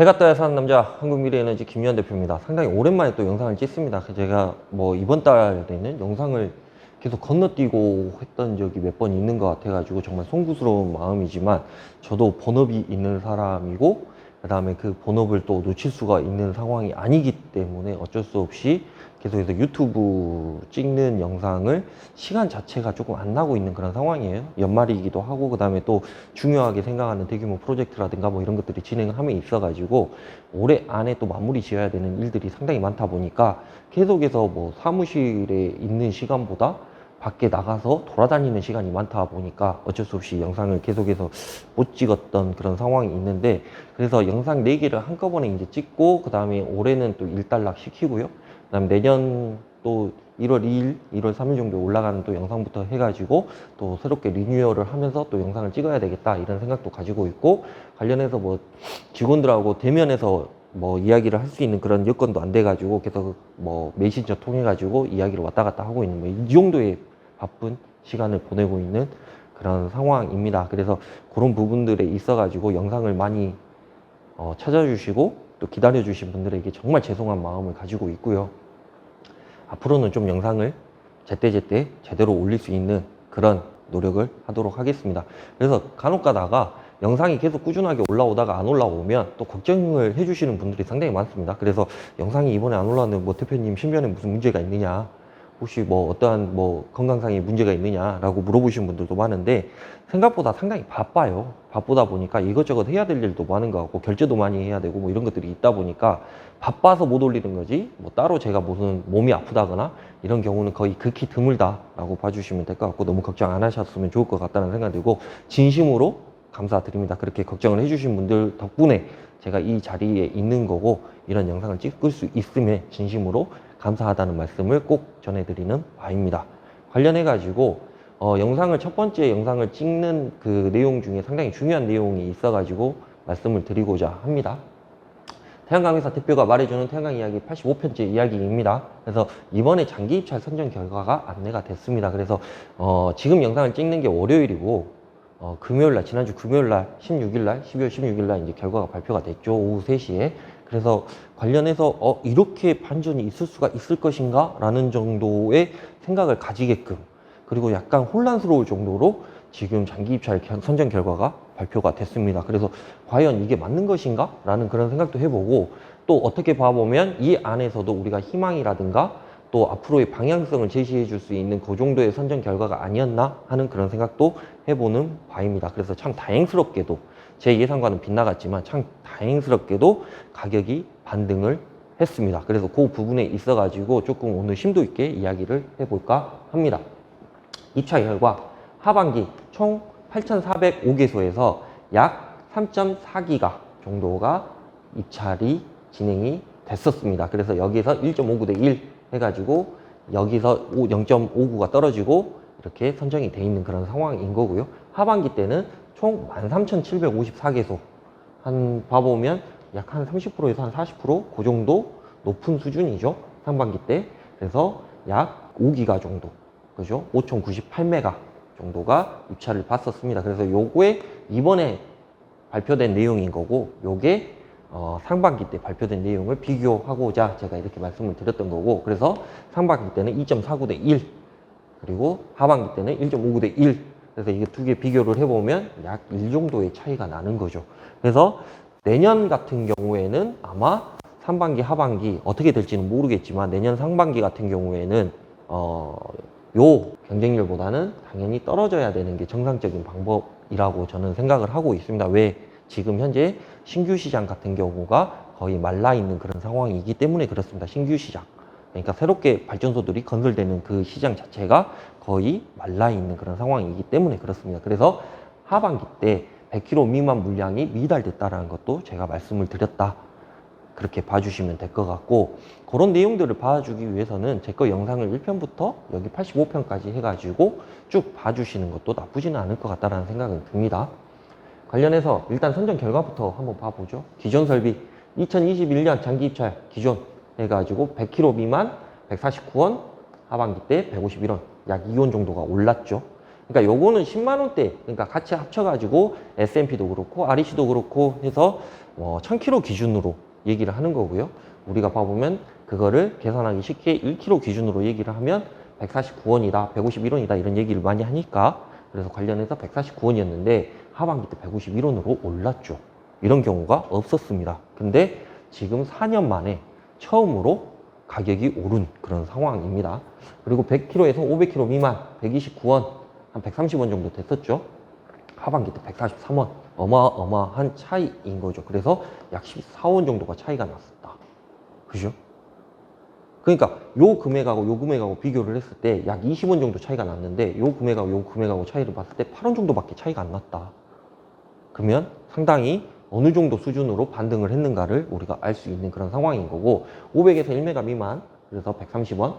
해가 떠야 사는 남자 한국미래에너지 김유한 대표입니다. 상당히 오랜만에 또 영상을 찍습니다. 제가 뭐 이번 달에는 영상을 계속 건너뛰고 했던 적이 몇 번 있는 것 같아가지고 정말 송구스러운 마음이지만 저도 본업이 있는 사람이고 그 다음에 그 본업을 또 놓칠 수가 있는 상황이 아니기 때문에 어쩔 수 없이 계속해서 유튜브 찍는 영상을 시간 자체가 조금 안 나고 있는 그런 상황이에요. 연말이기도 하고 그다음에 또 중요하게 생각하는 대규모 프로젝트라든가 뭐 이런 것들이 진행함에 있어 가지고 올해 안에 또 마무리 지어야 되는 일들이 상당히 많다 보니까 계속해서 뭐 사무실에 있는 시간보다 밖에 나가서 돌아다니는 시간이 많다 보니까 어쩔 수 없이 영상을 계속해서 못 찍었던 그런 상황이 있는데 그래서 영상 4개를 한꺼번에 이제 찍고 그 다음에 올해는 또 일단락 시키고요. 그다음 내년 또 1월 2일, 1월 3일 정도 올라가는 또 영상부터 해가지고 또 새롭게 리뉴얼을 하면서 또 영상을 찍어야 되겠다 이런 생각도 가지고 있고 관련해서 뭐 직원들하고 대면에서 뭐 이야기를 할 수 있는 그런 여건도 안 돼가지고 계속 뭐 메신저 통해가지고 이야기를 왔다 갔다 하고 있는 뭐 이 정도의 바쁜 시간을 보내고 있는 그런 상황입니다. 그래서 그런 부분들에 있어가지고 영상을 많이 어, 찾아주시고 또 기다려주신 분들에게 정말 죄송한 마음을 가지고 있고요. 앞으로는 좀 영상을 제때제때 제대로 올릴 수 있는 그런 노력을 하도록 하겠습니다. 그래서 간혹 가다가 영상이 계속 꾸준하게 올라오다가 안 올라오면 또 걱정을 해주시는 분들이 상당히 많습니다. 그래서 영상이 이번에 안 올라왔는데 뭐 대표님 신변에 무슨 문제가 있느냐 혹시 뭐 어떠한 뭐 건강상의 문제가 있느냐라고 물어보시는 분들도 많은데 생각보다 상당히 바빠요. 바쁘다 보니까 이것저것 해야 될 일도 많은 것 같고 결제도 많이 해야 되고 뭐 이런 것들이 있다 보니까 바빠서 못 올리는 거지 뭐 따로 제가 무슨 몸이 아프다거나 이런 경우는 거의 극히 드물다라고 봐주시면 될 것 같고 너무 걱정 안 하셨으면 좋을 것 같다는 생각 들고 진심으로 감사드립니다. 그렇게 걱정을 해주신 분들 덕분에 제가 이 자리에 있는 거고 이런 영상을 찍을 수 있음에 진심으로 감사하다는 말씀을 꼭 전해드리는 바입니다. 관련해 가지고 어, 영상을 첫 번째 영상을 찍는 그 내용 중에 상당히 중요한 내용이 있어 가지고 말씀을 드리고자 합니다. 태양광회사 대표가 말해주는 태양광 이야기 85편째 이야기입니다. 그래서 이번에 장기 입찰 선정 결과가 안내가 됐습니다. 그래서 어, 지금 영상을 찍는 게 월요일이고 어, 금요일날 지난주 금요일날 16일날 12월 16일날 이제 결과가 발표가 됐죠 오후 3시에 그래서 관련해서 어, 이렇게 반전이 있을 수가 있을 것인가 라는 정도의 생각을 가지게끔 그리고 약간 혼란스러울 정도로 지금 장기 입찰 결- 선정 결과가 발표가 됐습니다. 그래서 과연 이게 맞는 것인가? 라는 그런 생각도 해보고 또 어떻게 봐보면 이 안에서도 우리가 희망이라든가 또 앞으로의 방향성을 제시해 줄 수 있는 그 정도의 선정 결과가 아니었나 하는 그런 생각도 해보는 바입니다. 그래서 참 다행스럽게도 제 예상과는 빗나갔지만 참 다행스럽게도 가격이 반등을 했습니다. 그래서 그 부분에 있어 가지고 조금 오늘 심도 있게 이야기를 해볼까 합니다. 입찰 결과 하반기 총 8,405개소에서 약 3.4기가 정도가 입찰이 진행이 됐었습니다. 그래서 여기서 1.59 대 1 해가지고 여기서 0.59가 떨어지고 이렇게 선정이 돼 있는 그런 상황인 거고요. 하반기 때는 총 13,754개소 한 봐보면 약 한 30%에서 한 40%그 정도 높은 수준이죠. 상반기 때. 그래서 약 5기가 정도. 그죠? 5,098메가 정도가 입찰을 받았습니다. 그래서 요거에 이번에 발표된 내용인 거고 요게 어, 상반기 때 발표된 내용을 비교하고자 제가 이렇게 말씀을 드렸던 거고 그래서 상반기 때는 2.49 대 1 그리고 하반기 때는 1.59 대 1 그래서 이게 두 개 비교를 해보면 약1 정도의 차이가 나는 거죠 그래서 내년 같은 경우에는 아마 상반기 하반기 어떻게 될지는 모르겠지만 내년 상반기 같은 경우에는 어, 요 경쟁률보다는 당연히 떨어져야 되는 게 정상적인 방법이라고 저는 생각을 하고 있습니다. 왜 지금 현재 신규 시장 같은 경우가 거의 말라 있는 그런 상황이기 때문에 그렇습니다. 신규 시장. 그러니까 새롭게 발전소들이 건설되는 그 시장 자체가 거의 말라 있는 그런 상황이기 때문에 그렇습니다. 그래서 하반기 때 100kg 미만 물량이 미달됐다라는 것도 제가 말씀을 드렸다. 그렇게 봐주시면 될 것 같고 그런 내용들을 봐주기 위해서는 제 거 영상을 1편부터 여기 85편까지 해가지고 쭉 봐주시는 것도 나쁘지는 않을 것 같다라는 생각은 듭니다. 관련해서 일단 선정 결과부터 한번 봐보죠. 기존 설비 2021년 장기 입찰 기존 해가지고 100kg 미만 149원 하반기 때 151원 약 2원 정도가 올랐죠. 그러니까 요거는 10만 원대 그러니까 같이 합쳐가지고 S&P도 그렇고 REC도 그렇고 해서 뭐 1000km 기준으로 얘기를 하는 거고요. 우리가 봐보면 그거를 계산하기 쉽게 1km 기준으로 얘기를 하면 149원이다, 151원이다 이런 얘기를 많이 하니까 그래서 관련해서 149원이었는데 하반기 때 151원으로 올랐죠. 이런 경우가 없었습니다. 근데 지금 4년 만에 처음으로 가격이 오른 그런 상황입니다. 그리고 100km에서 500km 미만 129원, 한 130원 정도 됐었죠. 하반기 때 143원. 어마어마한 차이인 거죠. 그래서 약 14원 정도가 차이가 났었다. 그죠? 그러니까 요 금액하고 요 금액하고 비교를 했을 때 약 20원 정도 차이가 났는데 요 금액하고 요 금액하고 차이를 봤을 때 8원 정도밖에 차이가 안 났다. 그러면 상당히 어느 정도 수준으로 반등을 했는가를 우리가 알 수 있는 그런 상황인 거고 500에서 1메가 미만 그래서 130원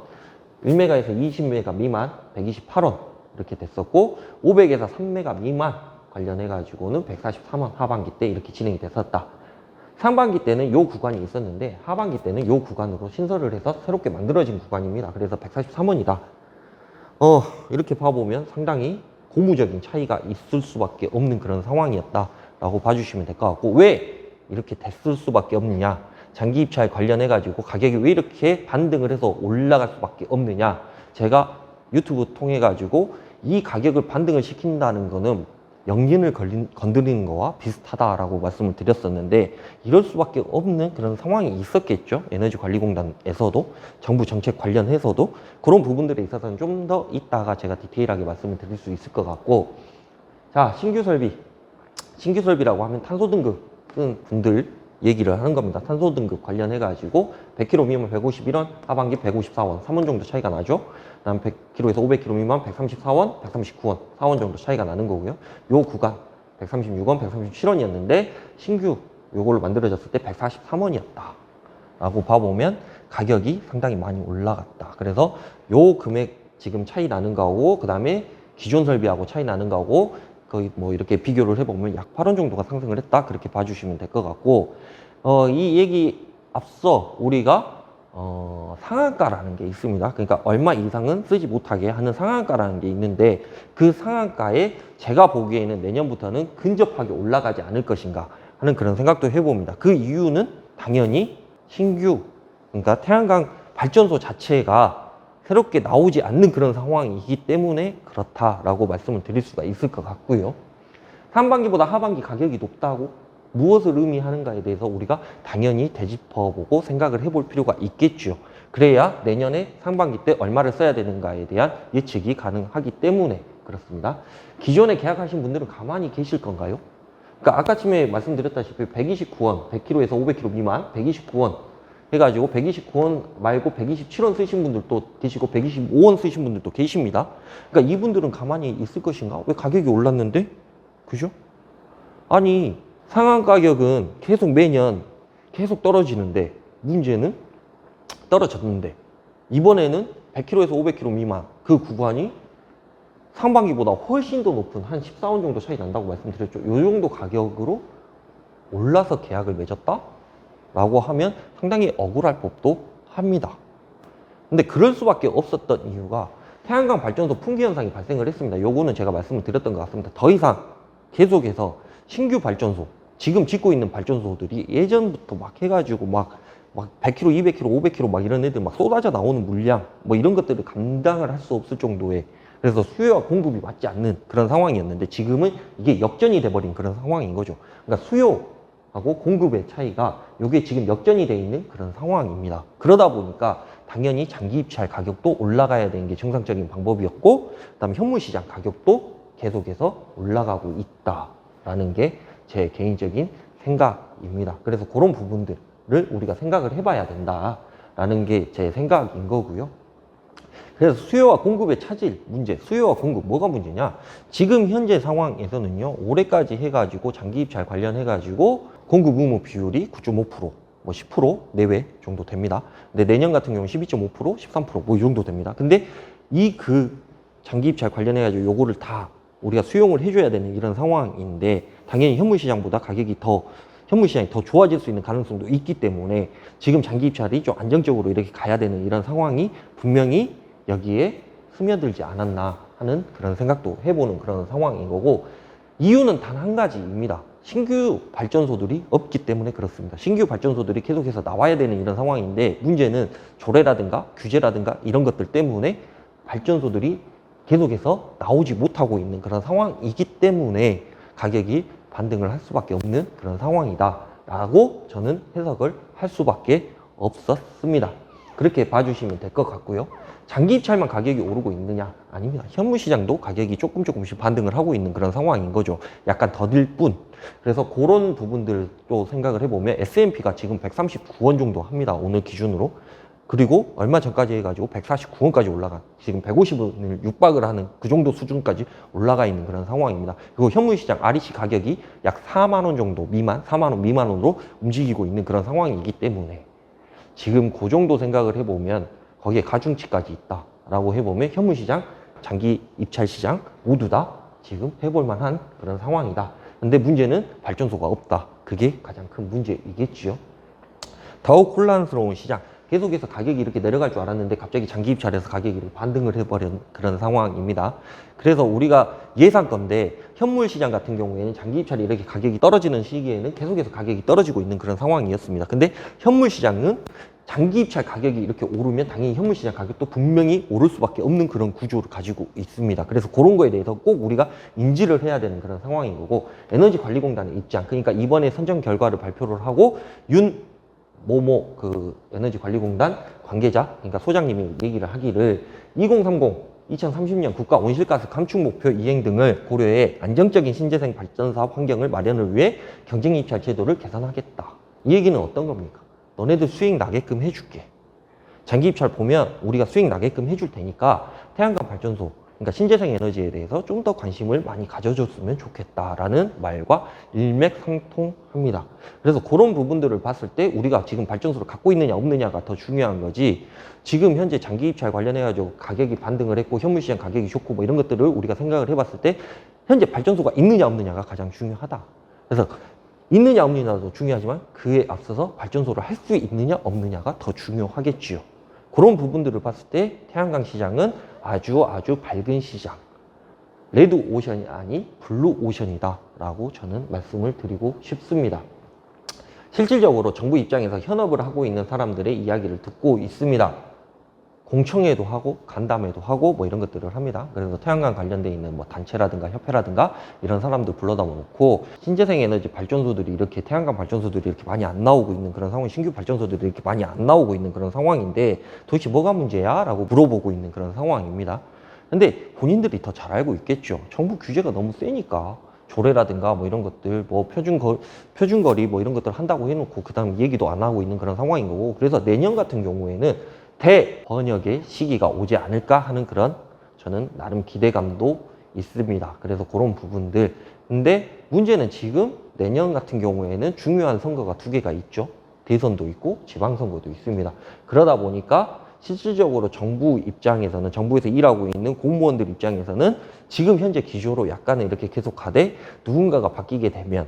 1메가에서 20메가 미만 128원 이렇게 됐었고 500에서 3메가 미만 관련해 가지고는 143원 하반기 때 이렇게 진행이 됐었다. 상반기 때는 요 구간이 있었는데 하반기 때는 요 구간으로 신설을 해서 새롭게 만들어진 구간입니다. 그래서 143원이다. 어, 이렇게 봐보면 상당히 고무적인 차이가 있을 수밖에 없는 그런 상황이었다 라고 봐주시면 될 것 같고 왜 이렇게 됐을 수밖에 없느냐? 장기 입찰 관련해 가지고 가격이 왜 이렇게 반등을 해서 올라갈 수밖에 없느냐? 제가 유튜브 통해 가지고 이 가격을 반등을 시킨다는 거는 영린을 걸린, 건드리는 거와 비슷하다라고 말씀을 드렸었는데 이럴 수밖에 없는 그런 상황이 있었겠죠? 에너지관리공단에서도 정부 정책 관련해서도. 그런 부분들에 있어서는 좀 더 이따가 제가 디테일하게 말씀을 드릴 수 있을 것 같고. 자 신규 설비 신규 설비라고 하면 탄소 등급 쓴 분들 얘기를 하는 겁니다. 탄소 등급 관련해 가지고 100km 미만 151원, 하반기 154원, 3원 정도 차이가 나죠. 그다음 100km에서 500km 미만 134원, 139원, 4원 정도 차이가 나는 거고요. 요 구간 136원, 137원이었는데 신규 요걸로 만들어졌을 때 143원이었다. 라고 봐보면 가격이 상당히 많이 올라갔다. 그래서 요 금액 지금 차이 나는 거하고 그 다음에 기존 설비하고 차이 나는 거하고 거의 뭐 이렇게 비교를 해보면 약 8원 정도가 상승을 했다. 그렇게 봐주시면 될 것 같고 어, 이 얘기 앞서 우리가 어, 상한가라는 게 있습니다. 그러니까 얼마 이상은 쓰지 못하게 하는 상한가라는 게 있는데 그 상한가에 제가 보기에는 내년부터는 근접하게 올라가지 않을 것인가 하는 그런 생각도 해봅니다. 그 이유는 당연히 신규 그러니까 태양광 발전소 자체가 새롭게 나오지 않는 그런 상황이기 때문에 그렇다라고 말씀을 드릴 수가 있을 것 같고요. 상반기보다 하반기 가격이 높다고 무엇을 의미하는가에 대해서 우리가 당연히 되짚어보고 생각을 해볼 필요가 있겠죠. 그래야 내년에 상반기 때 얼마를 써야 되는가에 대한 예측이 가능하기 때문에 그렇습니다. 기존에 계약하신 분들은 가만히 계실 건가요? 그러니까 아까 쯤에 말씀드렸다시피 129원, 100km에서 500km 미만 129원 해가지고 129원 말고 127원 쓰신 분들도 계시고 125원 쓰신 분들도 계십니다. 그러니까 이분들은 가만히 있을 것인가? 왜 가격이 올랐는데? 그죠? 아니 상한 가격은 계속 매년 계속 떨어지는데 문제는 떨어졌는데 이번에는 100km에서 500km 미만 그 구간이 상반기보다 훨씬 더 높은 한 14원 정도 차이 난다고 말씀드렸죠. 이 정도 가격으로 올라서 계약을 맺었다? 라고 하면 상당히 억울할 법도 합니다. 근데 그럴 수밖에 없었던 이유가 태양광 발전소 풍기 현상이 발생을 했습니다. 요거는 제가 말씀을 드렸던 것 같습니다. 더 이상 계속해서 신규 발전소, 지금 짓고 있는 발전소들이 예전부터 막 해가지고 막, 막 100km, 200km, 500km 막 이런 애들 막 쏟아져 나오는 물량, 뭐 이런 것들을 감당을 할 수 없을 정도의 그래서 수요와 공급이 맞지 않는 그런 상황이었는데 지금은 이게 역전이 돼버린 그런 상황인 거죠. 그러니까 수요 하고 공급의 차이가 이게 지금 역전이 돼 있는 그런 상황입니다. 그러다 보니까 당연히 장기 입찰 가격도 올라가야 되는 게 정상적인 방법이었고, 그다음 현물 시장 가격도 계속해서 올라가고 있다라는 게 제 개인적인 생각입니다. 그래서 그런 부분들을 우리가 생각을 해봐야 된다라는 게 제 생각인 거고요. 그래서 수요와 공급의 차질 문제, 수요와 공급 뭐가 문제냐? 지금 현재 상황에서는요, 올해까지 해가지고 장기 입찰 관련해가지고 공급 의무 비율이 9.5%, 뭐 10% 내외 정도 됩니다. 근데 내년 같은 경우는 12.5%, 13%뭐 이 정도 됩니다. 근데 이 그 장기 입찰 관련해가지고 요거를 다 우리가 수용을 해줘야 되는 이런 상황인데 당연히 현물 시장보다 가격이 더 현물 시장이 더 좋아질 수 있는 가능성도 있기 때문에 지금 장기 입찰이 좀 안정적으로 이렇게 가야 되는 이런 상황이 분명히 여기에 스며들지 않았나 하는 그런 생각도 해보는 그런 상황인 거고 이유는 단 한 가지입니다. 신규 발전소들이 없기 때문에 그렇습니다. 신규 발전소들이 계속해서 나와야 되는 이런 상황인데 문제는 조례라든가 규제라든가 이런 것들 때문에 발전소들이 계속해서 나오지 못하고 있는 그런 상황이기 때문에 가격이 반등을 할 수밖에 없는 그런 상황이다 라고 저는 해석을 할 수밖에 없었습니다. 그렇게 봐주시면 될 것 같고요. 장기 입찰만 가격이 오르고 있느냐? 아닙니다. 현물 시장도 가격이 조금 조금씩 반등을 하고 있는 그런 상황인 거죠. 약간 더딜 뿐. 그래서 그런 부분들도 생각을 해보면 S&P가 지금 139원 정도 합니다. 오늘 기준으로. 그리고 얼마 전까지 해가지고 149원까지 올라간 지금 150원을 육박을 하는 그 정도 수준까지 올라가 있는 그런 상황입니다. 그리고 현물 시장 REC 가격이 약 4만 원 정도 미만, 4만 원 미만으로 움직이고 있는 그런 상황이기 때문에 지금 그 정도 생각을 해보면 거기에 가중치까지 있다라고 해보면 현물 시장, 장기 입찰 시장 모두 다 지금 해볼 만한 그런 상황이다. 근데 문제는 발전소가 없다. 그게 가장 큰 문제이겠지요. 더욱 혼란스러운 시장. 계속해서 가격이 이렇게 내려갈 줄 알았는데 갑자기 장기 입찰에서 가격이 반등을 해버린 그런 상황입니다. 그래서 우리가 예상 건데 현물 시장 같은 경우에는 장기 입찰이 이렇게 가격이 떨어지는 시기에는 계속해서 가격이 떨어지고 있는 그런 상황이었습니다. 근데 현물 시장은 장기 입찰 가격이 이렇게 오르면 당연히 현물 시장 가격도 분명히 오를 수밖에 없는 그런 구조를 가지고 있습니다. 그래서 그런 거에 대해서 꼭 우리가 인지를 해야 되는 그런 상황인 거고 에너지관리공단의 입장 그러니까 이번에 선정 결과를 발표를 하고 윤 모모 그 에너지관리공단 관계자 그러니까 소장님이 얘기를 하기를 2030 2030년 국가 온실가스 감축 목표 이행 등을 고려해 안정적인 신재생 발전 사업 환경을 마련을 위해 경쟁 입찰 제도를 개선하겠다. 이 얘기는 어떤 겁니까? 너네들 수익 나게끔 해줄게. 장기 입찰 보면 우리가 수익 나게끔 해줄 테니까 태양광 발전소, 그러니까 신재생 에너지에 대해서 좀 더 관심을 많이 가져줬으면 좋겠다라는 말과 일맥상통합니다. 그래서 그런 부분들을 봤을 때 우리가 지금 발전소를 갖고 있느냐 없느냐가 더 중요한 거지 지금 현재 장기 입찰 관련해가지고 가격이 반등을 했고 현물시장 가격이 좋고 뭐 이런 것들을 우리가 생각을 해봤을 때 현재 발전소가 있느냐 없느냐가 가장 중요하다. 그래서 있느냐 없느냐도 중요하지만 그에 앞서서 발전소를 할 수 있느냐 없느냐가 더 중요하겠지요. 그런 부분들을 봤을 때 태양광 시장은 아주 아주 밝은 시장. 레드 오션이 아닌 블루 오션이다 라고 저는 말씀을 드리고 싶습니다. 실질적으로 정부 입장에서 현업을 하고 있는 사람들의 이야기를 듣고 있습니다. 공청회도 하고 간담회도 하고 뭐 이런 것들을 합니다. 그래서 태양광 관련돼 있는 뭐 단체라든가 협회라든가 이런 사람들 불러다 놓고 신재생 에너지 발전소들이 이렇게 태양광 발전소들이 이렇게 많이 안 나오고 있는 그런 상황, 신규 발전소들이 이렇게 많이 안 나오고 있는 그런 상황인데 도대체 뭐가 문제야? 라고 물어보고 있는 그런 상황입니다. 근데 본인들이 더 잘 알고 있겠죠. 정부 규제가 너무 세니까. 조례라든가 뭐 이런 것들 뭐 표준거 표준거리 뭐 이런 것들 한다고 해놓고 그다음 얘기도 안 하고 있는 그런 상황인 거고 그래서 내년 같은 경우에는 대번역의 시기가 오지 않을까 하는 그런 저는 나름 기대감도 있습니다. 그래서 그런 부분들 근데 문제는 지금 내년 같은 경우에는 중요한 선거가 두 개가 있죠. 대선도 있고 지방선거도 있습니다. 그러다 보니까 실질적으로 정부 입장에서는 정부에서 일하고 있는 공무원들 입장에서는 지금 현재 기조로 약간은 이렇게 계속 가되 누군가가 바뀌게 되면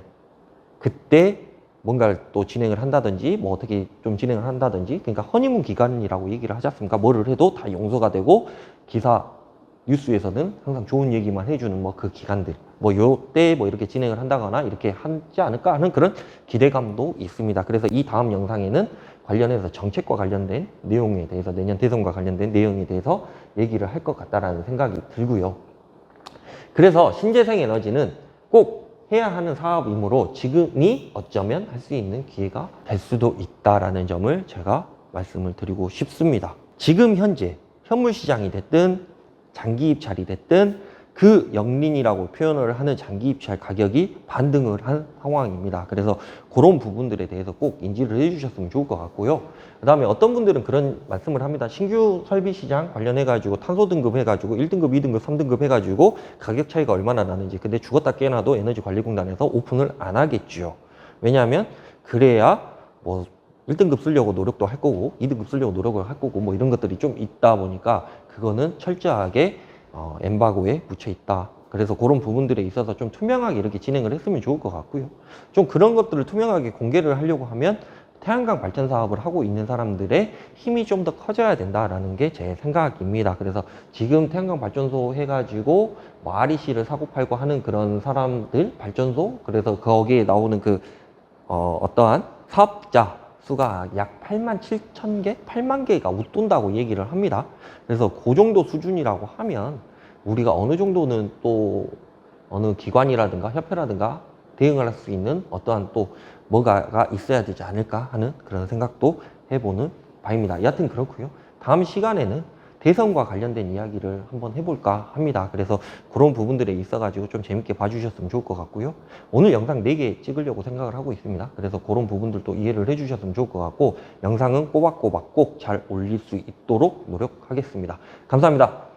그때 뭔가를 또 진행을 한다든지 뭐 어떻게 좀 진행을 한다든지 그러니까 허니문 기간이라고 얘기를 하지 않습니까? 뭐를 해도 다 용서가 되고 기사 뉴스에서는 항상 좋은 얘기만 해주는 뭐 그 기간들 뭐 요때 뭐 이렇게 진행을 한다거나 이렇게 하지 않을까 하는 그런 기대감도 있습니다. 그래서 이 다음 영상에는 관련해서 정책과 관련된 내용에 대해서 내년 대선과 관련된 내용에 대해서 얘기를 할 것 같다라는 생각이 들고요. 그래서 신재생 에너지는 꼭 해야 하는 사업이므로 지금이 어쩌면 할 수 있는 기회가 될 수도 있다라는 점을 제가 말씀을 드리고 싶습니다. 지금 현재 현물 시장이 됐든 장기 입찰이 됐든 그 영린이라고 표현을 하는 장기 입찰 가격이 반등을 한 상황입니다. 그래서 그런 부분들에 대해서 꼭 인지를 해주셨으면 좋을 것 같고요. 그 다음에 어떤 분들은 그런 말씀을 합니다. 신규 설비 시장 관련해가지고 탄소 등급 해가지고 1등급, 2등급, 3등급 해가지고 가격 차이가 얼마나 나는지. 근데 죽었다 깨나도 에너지관리공단에서 오픈을 안 하겠죠. 왜냐하면 그래야 뭐 1등급 쓰려고 노력도 할 거고 2등급 쓰려고 노력을 할 거고 뭐 이런 것들이 좀 있다 보니까 그거는 철저하게 어, 엠바고에 묻혀 있다. 그래서 그런 부분들에 있어서 좀 투명하게 이렇게 진행을 했으면 좋을 것 같고요. 좀 그런 것들을 투명하게 공개를 하려고 하면 태양광 발전 사업을 하고 있는 사람들의 힘이 좀 더 커져야 된다라는 게 제 생각입니다. 그래서 지금 태양광 발전소 해가지고 뭐 REC를 사고 팔고 하는 그런 사람들 발전소 그래서 거기에 나오는 그 어, 어떠한 사업자 수가 약 8만 7천 개, 8만 개가 웃돈다고 얘기를 합니다. 그래서 그 정도 수준이라고 하면 우리가 어느 정도는 또 어느 기관이라든가 협회라든가 대응을 할수 있는 어떠한 또 뭐가가 있어야 되지 않을까 하는 그런 생각도 해보는 바입니다. 여하튼 그렇고요. 다음 시간에는 대선과 관련된 이야기를 한번 해볼까 합니다. 그래서 그런 부분들에 있어가지고 좀 재밌게 봐주셨으면 좋을 것 같고요. 오늘 영상 4개 찍으려고 생각을 하고 있습니다. 그래서 그런 부분들도 이해를 해주셨으면 좋을 것 같고 영상은 꼬박꼬박 꼭 잘 올릴 수 있도록 노력하겠습니다. 감사합니다.